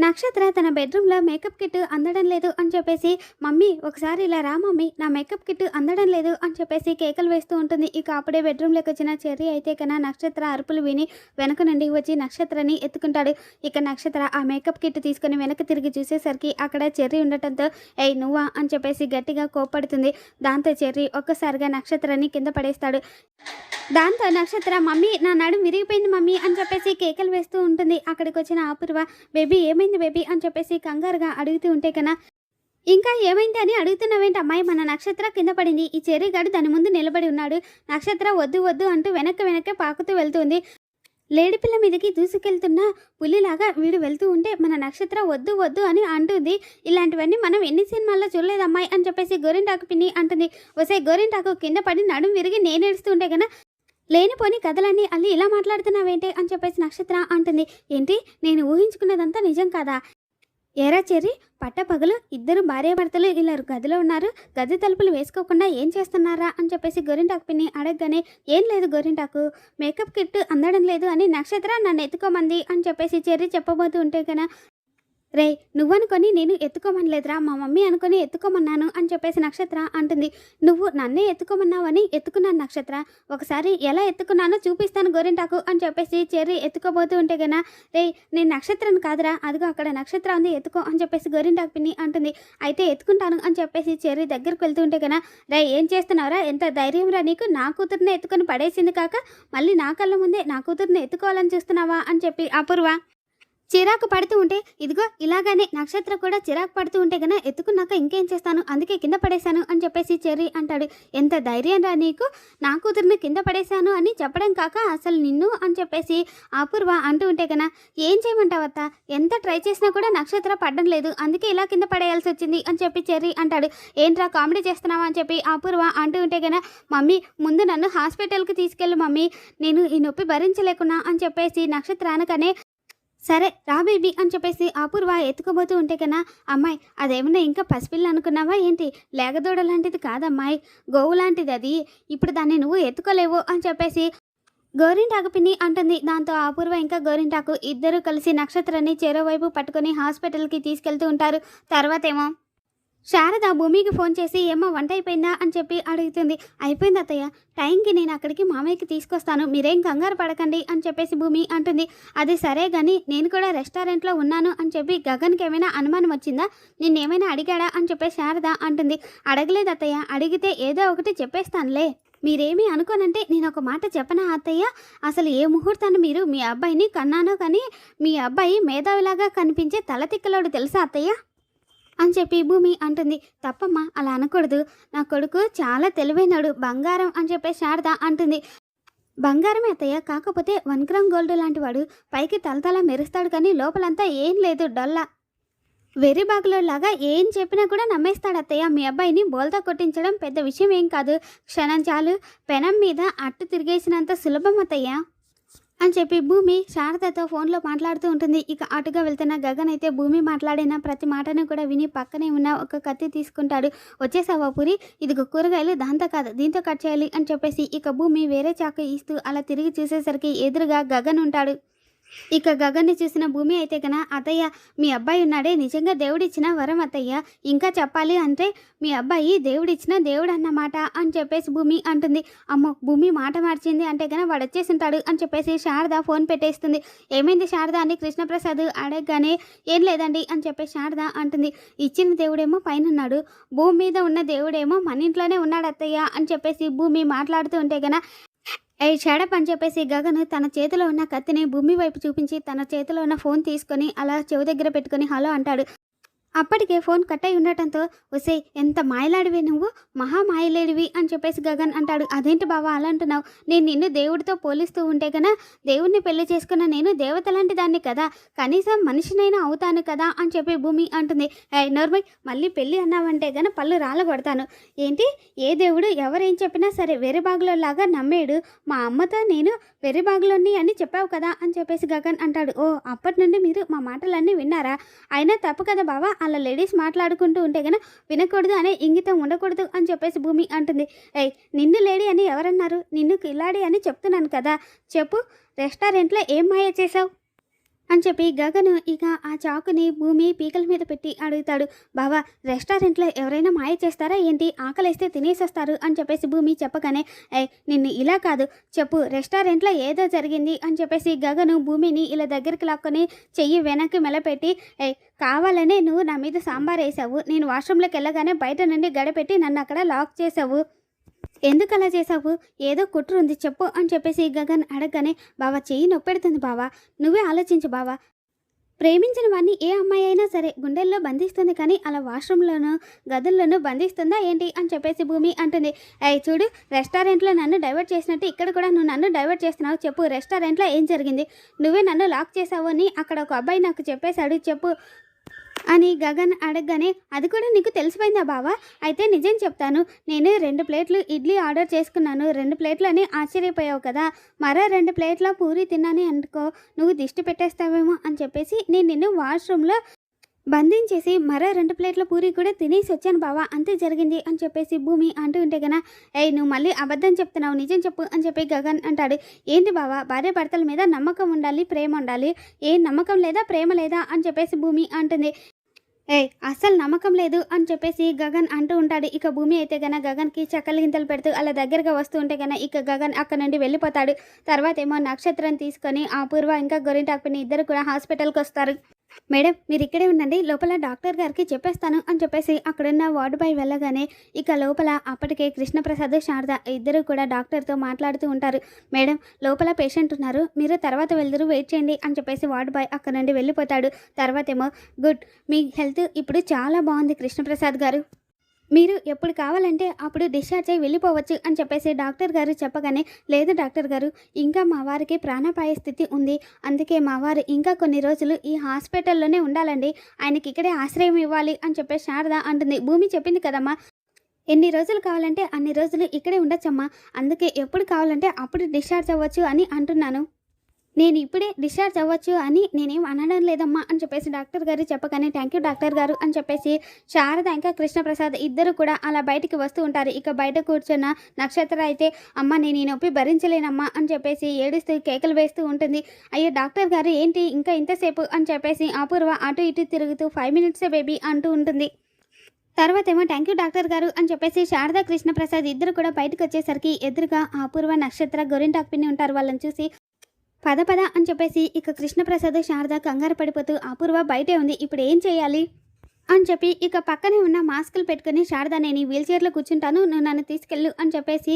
నక్షత్ర తన బెడ్రూమ్లో మేకప్ కిట్ అందడం లేదు అని చెప్పేసి మమ్మీ ఒకసారి ఇలా రా మమ్మీ నా మేకప్ కిట్ అందడం లేదు అని చెప్పేసి కేకలు వేస్తూ ఉంటుంది. ఇక అప్పుడే బెడ్రూమ్లోకి వచ్చిన చెర్రీ అయితే కన్నా నక్షత్ర అరుపులు విని వెనక నుండి వచ్చి నక్షత్రని ఎత్తుకుంటాడు. ఇక నక్షత్ర ఆ మేకప్ కిట్ తీసుకొని వెనక తిరిగి చూసేసరికి అక్కడ చెర్రీ ఉండటంతో ఏయ్ నువ్వా? అని చెప్పేసి గట్టిగా కోప్పడుతుంది. దాంతో చెర్రీ ఒక్కసారిగా నక్షత్రాన్ని కింద పడేస్తాడు. దాంతో నక్షత్ర మమ్మీ నా నడుం విరిగిపోయింది మమ్మీ అని చెప్పేసి కేకలు వేస్తూ ఉంటుంది. అక్కడికి వచ్చిన అపూర్వ బేబీ ఏమైంది? బేబీ అని చెప్పేసి కంగారుగా అడుగుతూ ఉంటే కన్నా ఇంకా ఏమైంది అని అడుగుతున్నావేంటి అమ్మాయి? మన నక్షత్ర కింద పడింది. ఈ చెర్రీగాడు దాని ముందు నిలబడి ఉన్నాడు. నక్షత్ర వద్దు వద్దు అంటూ వెనక్కి వెనక్కి పాకుతూ వెళ్తుంది. లేడిపిల్ల మీదకి దూసుకెళ్తున్న పులిలాగా వీడు వెళ్తూ ఉంటే మన నక్షత్ర వద్దు వద్దు అని అంటుంది. ఇలాంటివన్నీ మనం ఎన్ని సినిమాల్లో చూడలేదు అమ్మాయి అని చెప్పేసి గోరింటాకు పిన్ని అంటుంది. వసే గోరింటాకు కింద పడి నడుము విరిగి నేనేడుస్తుంటే కన్నా లేనిపోని కథలన్నీ అల్లి ఇలా మాట్లాడుతున్నావేంటి అని చెప్పేసి నక్షత్ర అంటుంది. ఏంటి? నేను ఊహించుకున్నదంతా నిజం కాదా? ఏరా చెర్రి పట్టపగలు ఇద్దరు భార్యాభర్తలు ఇలా గదిలో ఉన్నారు. గది తలుపులు వేసుకోకుండా ఏం చేస్తున్నారా అని చెప్పేసి గోరింటాకు పిన్ని అడగగానే ఏం లేదు గోరింటాకు మేకప్ కిట్ అందడం లేదు అని నక్షత్ర నన్ను ఎత్తుకోమంది అని చెప్పేసి చెర్రి చెప్పబోతూ ఉంటే కన్నా రే నువ్వనుకొని నేను ఎత్తుకోమనలేదురా మా మమ్మీ అనుకొని ఎత్తుకోమన్నాను అని చెప్పేసి నక్షత్ర అంటుంది. నువ్వు నన్నే ఎత్తుకోమన్నావని ఎత్తుకున్నాను నక్షత్ర. ఒకసారి ఎలా ఎత్తుకున్నానో చూపిస్తాను గోరింటాకు అని చెప్పేసి చెర్రి ఎత్తుకోబోతూ ఉంటే గనా రే నేను నక్షత్రం కాదురా అదిగో అక్కడ నక్షత్రం ఉంది ఎత్తుకో అని చెప్పేసి గోరింటాకు పిన్ని అంటుంది. అయితే ఎత్తుకుంటాను అని చెప్పేసి చెర్రి దగ్గరికి వెళ్తూ ఉంటే గనా రే ఏం చేస్తున్నావురా ఎంత ధైర్యం రా నీకు? నా కూతుర్ని ఎత్తుకొని పడేసింది కాక మళ్ళీ నా కళ్ళ ముందే నా కూతుర్ని ఎత్తుకోవాలని చూస్తున్నావా అని చెప్పి అపూర్వ చిరాకు పడుతూ ఉంటే ఇదిగో ఇలాగానే నక్షత్ర కూడా చిరాకు పడుతూ ఉంటే గన ఎత్తుకున్నాక ఇంకేం చేస్తాను? అందుకే కింద పడేశాను అని చెప్పేసి చెర్రీ అంటాడు. ఎంత ధైర్యం రా నీకు? నా కూతుర్ని కింద పడేశాను అని చెప్పడం కాక అసలు నిన్ను అని చెప్పేసి అపూర్వ అంటూ ఉంటే గన ఏం చేయమంటావత్త ఎంత ట్రై చేసినా కూడా నక్షత్ర పడడం లేదు. అందుకే ఇలా కింద పడేయాల్సి వచ్చింది అని చెప్పి చెర్రీ అంటాడు. ఏంట్రా కామెడీ చేస్తున్నావా అని చెప్పి అపూర్వ అంటూ ఉంటే గన మమ్మీ ముందు నన్ను హాస్పిటల్కి తీసుకెళ్ళు మమ్మీ. నేను ఈ నొప్పి భరించలేకున్నా అని చెప్పేసి నక్షత్రానకనే సరే రా బేబీ అని చెప్పేసి అపూర్వ ఎత్తుకోబోతూ ఉంటే కన్నా అమ్మాయి అదేమన్నా ఇంకా పసిపిల్ల అనుకున్నావా ఏంటి? లేగదోడ లాంటిది కాదమ్మాయి గోవు లాంటిది అది. ఇప్పుడు దాన్ని నువ్వు ఎత్తుకోలేవు అని చెప్పేసి గోరింటాకు పిన్ని అంటుంది. దాంతో అపూర్వ ఇంకా గోరింటాకు ఇద్దరు కలిసి నక్షత్రాన్ని చెరోవైపు పట్టుకొని హాస్పిటల్కి తీసుకెళ్తూ ఉంటారు. తర్వాత ఏమో శారద భూమికి ఫోన్ చేసి ఏమో వంట అయిపోయిందా? అని చెప్పి అడుగుతుంది. అయిపోయింది అత్తయ్య. టైంకి నేను అక్కడికి మామయ్యకి తీసుకొస్తాను. మీరేం కంగారు పడకండి అని చెప్పేసి భూమి అంటుంది. అది సరే కానీ నేను కూడా రెస్టారెంట్లో ఉన్నాను అని చెప్పి గగన్కి ఏమైనా అనుమానం వచ్చిందా? నిన్నేమైనా అడిగాడా? అని చెప్పేసి శారద అంటుంది. అడగలేదు అత్తయ్య. అడిగితే ఏదో ఒకటి చెప్పేస్తానులే. మీరేమీ అనుకోనంటే నేను ఒక మాట చెప్పనా అత్తయ్య? అసలు ఏ ముహూర్తాన్ని మీరు మీ అబ్బాయిని కన్నానో కానీ మీ అబ్బాయి మేధావిలాగా కనిపించే తలతిక్కలోడు తెలుసా అత్తయ్య? అని చెప్పి భూమి అంటుంది. తప్పమ్మా అలా అనకూడదు. నా కొడుకు చాలా తెలివైనడు బంగారం అని చెప్పి శారద అంటుంది. బంగారం అత్తయ్య కాకపోతే వన్ గ్రామ్ గోల్డ్ లాంటి వాడు పైకి తలతల మెరుస్తాడు కానీ లోపలంతా ఏం లేదు డొల్లా. వెర్రి బాగులో లాగా ఏం చెప్పినా కూడా నమ్మేస్తాడు అత్తయ్య. మీ అబ్బాయిని బోల్తా కొట్టించడం పెద్ద విషయం ఏం కాదు. క్షణం చాలు. పెనం మీద అట్టు తిరిగేసినంత సులభం అత్తయ్య. అని చెప్పి భూమి శారదతో ఫోన్లో మాట్లాడుతూ ఉంటుంది. ఇక అటుగా వెళ్తున్న గగన్ అయితే భూమి మాట్లాడిన ప్రతి మాటను కూడా విని పక్కనే ఉన్న ఒక కత్తి తీసుకుంటాడు. వచ్చేసావా పూరి? ఇదిగో కూరగాయలు దాంతో కాదు దీంతో కట్ చేయాలి అని చెప్పేసి ఇక భూమి వేరే చాకు ఇస్తూ అలా తిరిగి చూసేసరికి ఎదురుగా గగన్ ఉంటాడు. ఇక గగన్ని చూసిన భూమి అయితే కన అతయ్య మీ అబ్బాయి ఉన్నాడే నిజంగా దేవుడిచ్చిన వరం అతయ్య ఇంకా చెప్పాలి అంటే మీ అబ్బాయి దేవుడిచ్చిన దేవుడు అన్నమాట అని చెప్పేసి భూమి అంటుంది. అమ్మో భూమి మాట మార్చింది అంటే కన వాడు వచ్చేసి ఉంటాడు అని చెప్పేసి శారద ఫోన్ పెట్టేస్తుంది. ఏమైంది శారద? అని కృష్ణప్రసాద్ అడగగానే ఏం లేదండి అని చెప్పేసి శారద అంటుంది. ఇచ్చిన దేవుడేమో పైన ఉన్నాడు భూమి మీద ఉన్న దేవుడేమో మన ఇంట్లోనే ఉన్నాడు అత్తయ్య అని చెప్పేసి భూమి మాట్లాడుతూ ఉంటే గన ఏ షడప్ అని చెప్పేసి గగన్ తన చేతిలో ఉన్న కత్తిని భూమి వైపు చూపించి తన చేతిలో ఉన్న ఫోన్ తీసుకొని అలా చెవి దగ్గర పెట్టుకొని హలో అంటాడు. అప్పటికే ఫోన్ కట్ అయి ఉండటంతో ఒసే ఎంత మాయలాడివి నువ్వు? మహా మాయలేడివి అని చెప్పేసి గగన్ అంటాడు. అదేంటి బావా అలా అంటున్నావు? నేను నిన్ను దేవుడితో పోలిస్తూ ఉంటే గనా దేవుడిని పెళ్ళి చేసుకున్న నేను దేవత లాంటి దాన్ని కదా? కనీసం మనిషినైనా అవుతాను కదా? అని చెప్పి భూమి అంటుంది. ఏ నోర్మై మళ్ళీ పెళ్ళి అన్నావంటే గన పళ్ళు రాలగొడతాను ఏంటి? ఏ దేవుడు ఎవరేం చెప్పినా సరే వేరే బాగులో లాగా నమ్మేడు. మా అమ్మతో నేను వేరే బాగులోని అని చెప్పావు కదా? అని చెప్పేసి గగన్ అంటాడు. ఓ అప్పటి నుండి మీరు మా మాటలన్నీ విన్నారా? అయినా తప్పు కదా బావా? అలా లేడీస్ మాట్లాడుకుంటూ ఉంటే కనుక వినకూడదు అనే ఇంగితం ఉండకూడదు అని చెప్పేసి భూమి అంటుంది. ఏయ్ నిన్ను లేడీ అని ఎవరన్నారు? నిన్ను కిలాడి అని చెప్తున్నాను కదా. చెప్పు రెస్టారెంట్లో ఏం మాయ చేసావు అని చెప్పి గగను ఇక ఆ చాకుని భూమి పీకల మీద పెట్టి అడుగుతాడు. బావా రెస్టారెంట్లో ఎవరైనా మాయ చేస్తారా ఏంటి? ఆకలిస్తే తినేసేస్తారు అని చెప్పేసి భూమి చెప్పగానే ఏ నిన్ను ఇలా కాదు. చెప్పు రెస్టారెంట్లో ఏదో జరిగింది అని చెప్పేసి గగను భూమిని ఇలా దగ్గరికి లాక్కొని చెయ్యి వెనక్కి మెలపెట్టి ఏ కావాలనే నువ్వు నా మీద సాంబార్ వేసావు. నేను వాష్రూమ్లోకి వెళ్ళగానే బయట నుండి గడపెట్టి నన్ను అక్కడ లాక్ చేసావు. ఎందుకు అలా చేసావు ఏదో కుట్ర ఉంది చెప్పు అని చెప్పేసి గగన్ అడగగానే బావా చెయ్యి నొప్పెడుతుంది బావా. నువ్వే ఆలోచించు బావా. ప్రేమించిన వాడిని ఏ అమ్మాయి అయినా సరే గుండెల్లో బంధిస్తుంది కానీ అలా వాష్రూమ్లోనూ గదుల్లోనూ బంధిస్తుందా ఏంటి? అని చెప్పేసి భూమి అంటుంది. అయ్యి చూడు రెస్టారెంట్లో నన్ను డైవర్ట్ చేసినట్టు ఇక్కడ కూడా నువ్వు నన్ను డైవర్ట్ చేస్తున్నావు. చెప్పు రెస్టారెంట్లో ఏం జరిగింది? నువ్వే నన్ను లాక్ చేసావు అని అక్కడ ఒక అబ్బాయి నాకు చెప్పేశాడు. చెప్పు అని గగన్ అడగగానే అది కూడా నీకు తెలిసిపోయిందా బావా? అయితే నిజం చెప్తాను. నేను రెండు ప్లేట్లు ఇడ్లీ ఆర్డర్ చేసుకున్నాను. రెండు ప్లేట్లు అని ఆశ్చర్యపోయావు కదా. మరో రెండు ప్లేట్ల పూరి తిన్నాను అనుకో. నువ్వు దిష్టి పెట్టేస్తావేమో అని చెప్పేసి నేను నిన్ను వాష్రూమ్లో బంధించేసి మరో రెండు ప్లేట్ల పూరి కూడా తినేసి వచ్చాను బావా అంతే జరిగింది అని చెప్పేసి భూమి అంటూ ఉంటే గన ఏయ్ నువ్వు మళ్ళీ అబద్ధం చెప్తున్నావు నిజం చెప్పు అని చెప్పి గగన్ అంటాడు. ఏంటి బావా భార్య భర్తల మీద నమ్మకం ఉండాలి ప్రేమ ఉండాలి ఏ నమ్మకం లేదా ప్రేమ లేదా అని చెప్పేసి భూమి అంటుంది. ఏ అస్సలు నమ్మకం లేదు అని చెప్పేసి గగన్ అంటూ ఉంటాడు. ఇక భూమి అయితే గన గగన్కి చక్కలు గింతలు పెడుతూ అలా దగ్గరగా వస్తూ ఉంటే గన ఇక గగన్ అక్కడ నుండి వెళ్ళిపోతాడు. తర్వాత ఏమో నక్షత్రం తీసుకొని ఆ పూర్వ ఇంకా గొరింటాకుని ఇద్దరు కూడా హాస్పిటల్కి వస్తారు. మేడం మీరు ఇక్కడే ఉండండి లోపల డాక్టర్ గారికి చెప్పేస్తాను అని చెప్పేసి అక్కడున్న వార్డు బాయ్ వెళ్ళగానే ఇక లోపల అప్పటికే కృష్ణప్రసాద్ శారద ఇద్దరు కూడా డాక్టర్తో మాట్లాడుతూ ఉంటారు. మేడం లోపల పేషెంట్ ఉన్నారు మీరు తర్వాత వెళ్దురు వెయిట్ చేయండి అని చెప్పేసి వార్డు బాయ్ అక్కడ నుండి వెళ్ళిపోతాడు. తర్వాత ఏమో గుడ్ మీ హెల్త్ ఇప్పుడు చాలా బాగుంది కృష్ణప్రసాద్ గారు. మీరు ఎప్పుడు కావాలంటే అప్పుడు డిశ్చార్జ్ అయ్యి వెళ్ళిపోవచ్చు అని చెప్పేసి డాక్టర్ గారు చెప్పగానే లేదు డాక్టర్ గారు ఇంకా మా వారికి ప్రాణాపాయ స్థితి ఉంది. అందుకే మా వారు ఇంకా కొన్ని రోజులు ఈ హాస్పిటల్లోనే ఉండాలండి. ఆయనకి ఇక్కడే ఆశ్రయం ఇవ్వాలి అని చెప్పేసి శారద అంటుంది. భూమి చెప్పింది కదమ్మా ఎన్ని రోజులు కావాలంటే అన్ని రోజులు ఇక్కడే ఉండొచ్చమ్మా. అందుకే ఎప్పుడు కావాలంటే అప్పుడు డిశ్చార్జ్ అవ్వచ్చు అని అంటున్నాను. నేను ఇప్పుడే డిశ్చార్జ్ అవ్వచ్చు అని నేనేం అనడం లేదమ్మా అని చెప్పేసి డాక్టర్ గారు చెప్పగానే థ్యాంక్ యూ డాక్టర్ గారు అని చెప్పేసి శారద ఇంకా కృష్ణప్రసాద్ ఇద్దరు కూడా అలా బయటికి వస్తూ ఉంటారు. ఇక బయట కూర్చున్న నక్షత్ర అయితే అమ్మ నేను ఈ నొప్పి భరించలేనమ్మా అని చెప్పేసి ఏడుస్తూ కేకలు వేస్తూ ఉంటుంది. అయ్యో డాక్టర్ గారు ఏంటి ఇంకా ఇంతసేపు? అని చెప్పేసి అపూర్వ అటు ఇటు తిరుగుతూ ఫైవ్ మినిట్సే బేబీ అంటూ ఉంటుంది. తర్వాత ఏమో థ్యాంక్ యూ డాక్టర్ గారు అని చెప్పేసి శారదా కృష్ణప్రసాద్ ఇద్దరు కూడా బయటకు వచ్చేసరికి ఎదురుగా అపూర్వ నక్షత్ర గొరింటాకు పిన్ని ఉంటారు. వాళ్ళని చూసి పద పద అని చెప్పేసి ఇక కృష్ణప్రసాద్ శారద కంగారు పడిపోతూ అపూర్వ బయటే ఉంది ఇప్పుడు ఏం చేయాలి? అని చెప్పి ఇక పక్కనే ఉన్న మాస్కులు పెట్టుకుని శారద నేను ఈ వీల్ చైర్లో కూర్చుంటాను నువ్వు నన్ను తీసుకెళ్ళు అని చెప్పేసి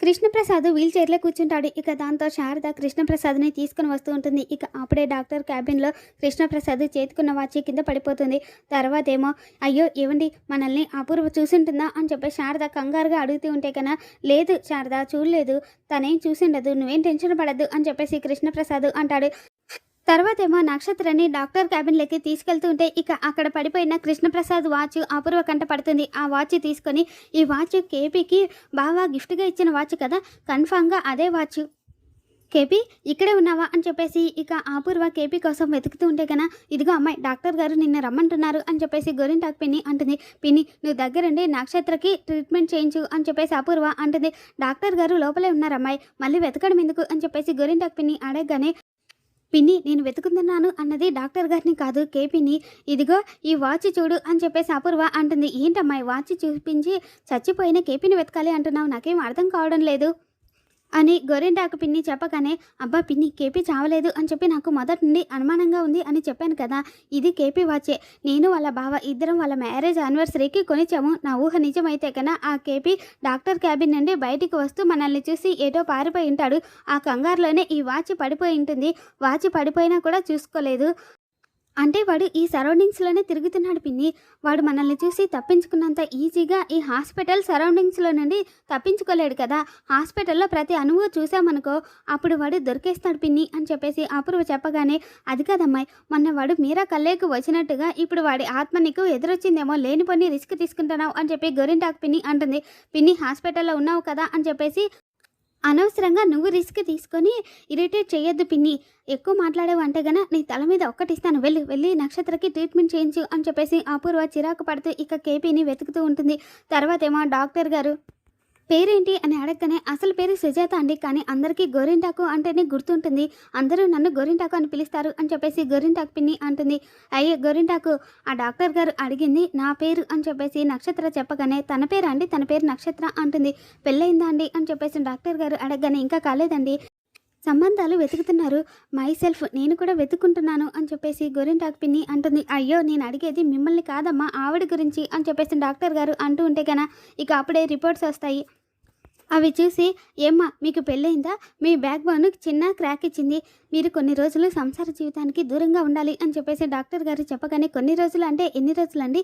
కృష్ణప్రసాద్ వీల్ చైర్లో కూర్చుంటాడు. ఇక దాంతో శారద కృష్ణప్రసాద్ని తీసుకుని వస్తూ ఉంటుంది. ఇక అప్పుడే డాక్టర్ క్యాబిన్లో కృష్ణప్రసాద్ చేతుకున్న వాచి కింద పడిపోతుంది. తర్వాత ఏమో అయ్యో ఇవ్వండి మనల్ని అపూర్వ చూసింటుందా? అని చెప్పి శారద కంగారుగా అడుగుతూ ఉంటే కన్నా లేదు శారద చూడలేదు. తనేం చూసిండదు. నువ్వేం టెన్షన్ పడద్దు అని చెప్పేసి కృష్ణప్రసాద్ అంటాడు. తర్వాత ఏమో నక్షత్రాన్ని డాక్టర్ క్యాబిన్లోకి తీసుకెళ్తూ ఉంటే ఇక అక్కడ పడిపోయిన కృష్ణప్రసాద్ వాచ్ అపూర్వ కంట పడుతుంది. ఆ వాచ్ తీసుకొని ఈ వాచ్ కేపీకి బాగా గిఫ్ట్గా ఇచ్చిన వాచ్ కదా కన్ఫామ్గా అదే వాచ్. కేపీ ఇక్కడే ఉన్నావా అని చెప్పేసి ఇక అపూర్వ కేపీ కోసం వెతుకుతూ ఉంటే కన్నా ఇదిగో అమ్మాయి డాక్టర్ గారు నిన్న రమ్మంటున్నారు అని చెప్పేసి గోరింటాకు పిన్ని అంటుంది. పిన్ని నువ్వు దగ్గరుండి నక్షత్రకి ట్రీట్మెంట్ చేయించు అని చెప్పేసి అపూర్వ అంటుంది. డాక్టర్ గారు లోపలే ఉన్నారు అమ్మాయి మళ్ళీ వెతకడం ఎందుకు అని చెప్పేసి గోరింటాకు పిన్ని అడగగానే పిన్ని నేను వెతుకుతున్నాను అన్నది డాక్టర్ గారిని కాదు కేపీని. ఇదిగో ఈ వాచ్ చూడు అని చెప్పేసి అపూర్వ అంటుంది. ఏంటమ్మా ఈ వాచ్ చూపించి చచ్చిపోయిన కేపీని వెతకాలి అంటున్నావు? నాకేం అర్థం కావడం లేదు. అని గొరెంటాకు పిన్ని చెప్పగానే అబ్బా పిన్ని కేపీ చావలేదు అని చెప్పి నాకు మొదటి నుండి అనుమానంగా ఉంది అని చెప్పాను కదా ఇది కేపీ వాచే. నేను వాళ్ళ బావ ఇద్దరం వాళ్ళ మ్యారేజ్ యానివర్సరీకి కొనిచ్చాము. నా ఊహ నిజమైతే కన్నా ఆ కేపీ డాక్టర్ క్యాబిన్ నుండి బయటికి వస్తూ మనల్ని చూసి ఏటో పారిపోయి ఉంటాడు. ఆ కంగారులోనే ఈ వాచ్ పడిపోయి ఉంటుంది. వాచ్ పడిపోయినా కూడా చూసుకోలేదు. అంటే వాడు ఈ సరౌండింగ్స్లోనే తిరుగుతున్నాడు పిన్ని. వాడు మనల్ని చూసి తప్పించుకున్నంత ఈజీగా ఈ హాస్పిటల్ సరౌండింగ్స్లో నుండి తప్పించుకోలేడు కదా. హాస్పిటల్లో ప్రతి అణువు చూసామనుకో అప్పుడు వాడు దొరికేస్తాడు పిన్ని అని చెప్పేసి అపూర్వ చెప్పగానే అది కాదమ్మాయి మొన్న వాడు మీరా కల్లేకు వచ్చినట్టుగా ఇప్పుడు వాడి ఆత్మ నీకు ఎదురొచ్చిందేమో లేని పని రిస్క్ తీసుకుంటున్నావు అని చెప్పి గోరింటాకు పిన్ని అంటుంది. పిన్ని హాస్పిటల్లో ఉన్నావు కదా అని చెప్పేసి అనవసరంగా నువ్వు రిస్క్ తీసుకొని ఇరిటేట్ చేయొద్దు పిన్ని. ఎక్కువ మాట్లాడేవు అంటే గన నీ తల మీద ఒక్కటిస్తాను వెళ్ళి వెళ్ళి నక్షత్రకి ట్రీట్మెంట్ చేయించు అని చెప్పేసి అపూర్వ చిరాకు పడుతూ ఇక కేపీని వెతుకుతూ ఉంటుంది. తర్వాతేమో డాక్టర్ గారు పేరేంటి అని అడగగానే అసలు పేరు సుజాత అండి. కానీ అందరికీ గోరింటాకు అంటేనే గుర్తుంటుంది. అందరూ నన్ను గోరింటాకు అని పిలుస్తారు అని చెప్పేసి గోరింటాకు పిన్ని అంటుంది. అయ్యే గోరింటాకు ఆ డాక్టర్ గారు అడిగింది నా పేరు అని చెప్పేసి నక్షత్ర చెప్పగానే తన పేరు అండి? తన పేరు నక్షత్ర అంటుంది. పెళ్ళయిందా అండి? అని చెప్పేసి డాక్టర్ గారు అడగగానే ఇంకా కాలేదండి. సంబంధాలు వెతుకుతున్నారు. మై సెల్ఫ్ నేను కూడా వెతుకుంటున్నాను అని చెప్పేసి గోరింటాకు పిన్ని అంటుంది. అయ్యో నేను అడిగేది మిమ్మల్ని కాదమ్మా ఆవిడ గురించి అని చెప్పేసి డాక్టర్ గారు అంటూ ఉంటే కన ఇక అప్పుడే రిపోర్ట్స్ వస్తాయి. అవి చూసి ఏమ్మా మీకు పెళ్ళయిందా? మీ బ్యాక్ బోన్ చిన్న క్రాక్ ఇచ్చింది. మీరు కొన్ని రోజులు సంసార జీవితానికి దూరంగా ఉండాలి అని చెప్పేసి డాక్టర్ గారు చెప్పగానే కొన్ని రోజులు అంటే ఎన్ని రోజులండి?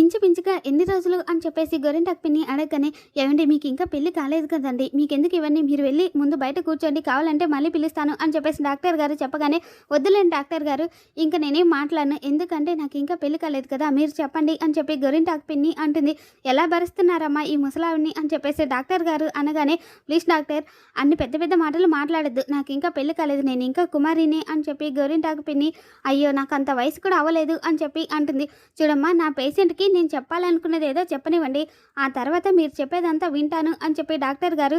ఇంచుమించుగా ఎన్ని రోజులు అని చెప్పేసి గొరింటాక్ పిన్ని అడగగానే ఏమండి మీకు ఇంకా పెళ్ళి కాలేదు కదండి. మీకు ఎందుకు ఇవన్నీ? మీరు వెళ్ళి ముందు బయట కూర్చోండి. కావాలంటే మళ్ళీ పిలుస్తాను అని చెప్పేసి డాక్టర్ గారు చెప్పగానే వద్దులేండి డాక్టర్ గారు ఇంకా నేనేం మాట్లాడను. ఎందుకంటే నాకు ఇంకా పెళ్ళి కాలేదు కదా మీరు చెప్పండి అని చెప్పి గొరింటాక్ పిన్ని అంటుంది. ఎలా భరిస్తున్నారమ్మా ఈ ముసలావిని అని చెప్పేసి డాక్టర్ గారు అనగానే ప్లీజ్ డాక్టర్ అన్ని పెద్ద పెద్ద మాటలు మాట్లాడద్దు. నాకు ఇంకా పెళ్ళి కాలేదు. నేను ఇంకా కుమారిని అని చెప్పి గోరింటాకు పిన్ని అయ్యో నాకు అంత వయసు కూడా అవ్వలేదు అని చెప్పి అంటుంది. చూడమ్మా నా పేషెంట్కి నేను చెప్పాలనుకున్నది ఏదో చెప్పనివ్వండి. ఆ తర్వాత మీరు చెప్పేదంతా వింటాను అని చెప్పి డాక్టర్ గారు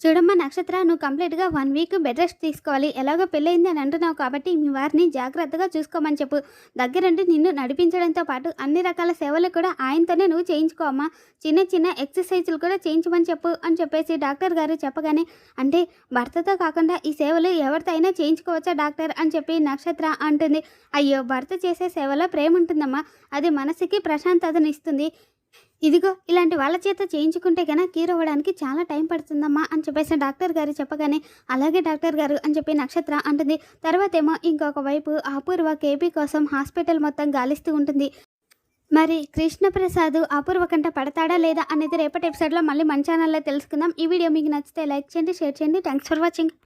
చూడమ్మా నక్షత్ర నువ్వు కంప్లీట్గా వన్ వీక్ బెడ్ రెస్ట్ తీసుకోవాలి. ఎలాగో పెళ్ళయింది అని అంటున్నావు కాబట్టి మీ వారిని జాగ్రత్తగా చూసుకోమని చెప్పు. దగ్గరుండి నిన్ను నడిపించడంతో పాటు అన్ని రకాల సేవలు కూడా ఆయనతోనే నువ్వు చేయించుకోమ్మా చిన్న చిన్న ఎక్సర్సైజులు కూడా చేయించమని చెప్పు అని చెప్పేసి డాక్టర్ గారు చెప్పగానే అంటే భర్తతో కాకుండా ఈ సేవలు ఎవరితో అయినా చేయించుకోవచ్చా డాక్టర్ అని చెప్పి నక్షత్ర అంటుంది. అయ్యో భర్త చేసే సేవలో ప్రేమ ఉంటుందమ్మా. అది మనసుకి ప్రశాంతతనిస్తుంది ఇదిగో ఇలాంటి వాళ్ళ చేత చేయించుకుంటే కనుక క్యూర్ అవ్వడానికి చాలా టైం పడుతుందమ్మా అని చెప్పేసి డాక్టర్ గారు చెప్పగానే అలాగే డాక్టర్ గారు అని చెప్పి నక్షత్ర అంటుంది. తర్వాత ఏమో ఇంకొక వైపు అపూర్వ కేపీ కోసం హాస్పిటల్ మొత్తం గాలిస్తూ ఉంటుంది. మరి కృష్ణప్రసాద్ అపూర్వ కంట పడతాడా లేదా అనేది రేపటి ఎపిసోడ్లో మళ్ళీ మన ఛానల్లో తెలుసుకుందాం. ఈ వీడియో మీకు నచ్చితే లైక్ చేయండి షేర్ చేయండి. Thanks for watching